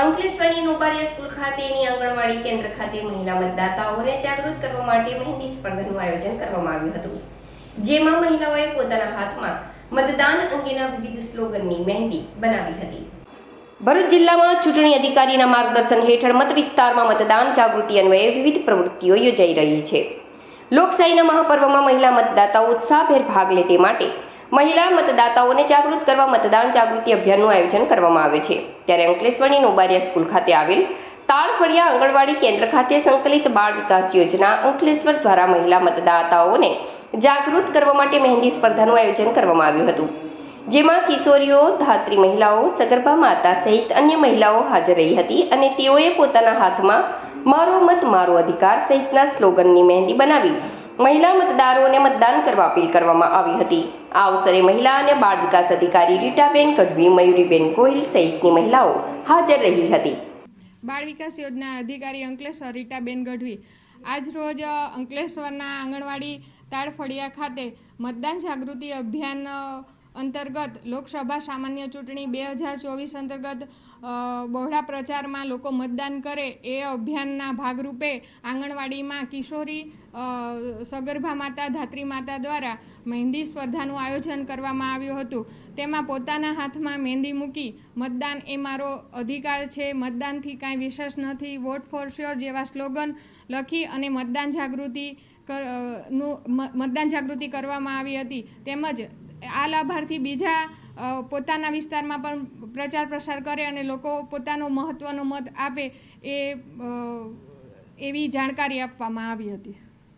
અંકલેશ્વરની નોબારિયા school ખાતેની આંગણવાડી કેન્દ્ર ખાતે મહિલા મતદાતાઓને જાગૃત કરવા માટે મહેંદી સ્પર્ધાનું આયોજન કરવામાં આવ્યું હતું, જેમાં મહિલાઓએ પોતાના હાથમાં મતદાન અંગેના વિવિધ સ્લોગનની મહેંદી બનાવી હતી. ભરૂચ જિલ્લામાં ચૂંટણી અધિકારીના માર્ગદર્શન હેઠળ મત વિસ્તારમાં મતદાન જાગૃતિ અન્વયે વિવિધ પ્રવૃત્તિઓ યોજાઈ રહી છે. લોકશાહીના મહાપર્વમાં મહિલા મતદાતાઓ ઉત્સાહભેર ભાગ લે તે માટે મહિલા મતદાતાઓને જાગૃત કરવા મતદાન જાગૃતિ અભિયાનનું આયોજન કરવામાં આવે છે. ત્યારે અંકલેશ્વરની નોબારિયા સ્કૂલ ખાતે આવેલ તાળફળિયા આંગણવાડી કેન્દ્ર ખાતે સંકલિત બાળ વિકાસ યોજના અંકલેશ્વર દ્વારા મહિલા મતદાતાઓને જાગૃત કરવા માટે મહેંદી સ્પર્ધાનું આયોજન કરવામાં આવ્યું હતું. જેમાં કિશોરીઓ, ધાત્રી મહિલાઓ, સગર્ભા માતા સહિત અન્ય મહિલાઓ હાજર રહી હતી અને તેઓએ પોતાના હાથમાં મારો મત, મારો અધિકાર સહિતના સ્લોગનની મહેંદી બનાવી મહિલા મતદારોને મતદાન કરવા અપીલ કરવામાં આવી હતી. આ અવસરે મહિલા અને બાળ વિકાસ અધિકારી રીટાબેન ગઢવી, મયુરીબેન ગોહિલ સહિતની મહિલાઓ હાજર રહી હતી. બાળ વિકાસ યોજના અધિકારી અંકલેશ્વર, રીટાબેન ગઢવી. આજ રોજ અંકલેશ્વરના આંગણવાડી તાળફળિયા ખાતે મતદાન જાગૃતિ અભિયાન અંતર્ગત લોકસભા સામાન્ય ચૂંટણી બે હજાર ચોવીસ અંતર્ગત બહોળા પ્રચારમાં લોકો મતદાન કરે એ અભિયાનના ભાગરૂપે આંગણવાડીમાં કિશોરી સગર્ભા માતા, ધાત્રી માતા દ્વારા મહેંદી સ્પર્ધાનું આયોજન કરવામાં આવ્યું હતું. તેમાં પોતાના હાથમાં મહેંદી મૂકી મતદાન એ મારો અધિકાર છે. મતદાનથી કાંઈ વિશેષ નથી. વોટ ફોર શ્યોર જેવા સ્લોગન લખી અને મતદાન જાગૃતિ નું મતદાન જાગૃતિ કરવામાં આવી હતી. તેમજ આ લાભાર્થી બીજા પોતાના વિસ્તારમાં પણ પ્રચાર પ્રસાર કરે અને લોકો પોતાનો મહત્ત્વનો મત આપે એ એવી જાણકારી આપવામાં આવી હતી.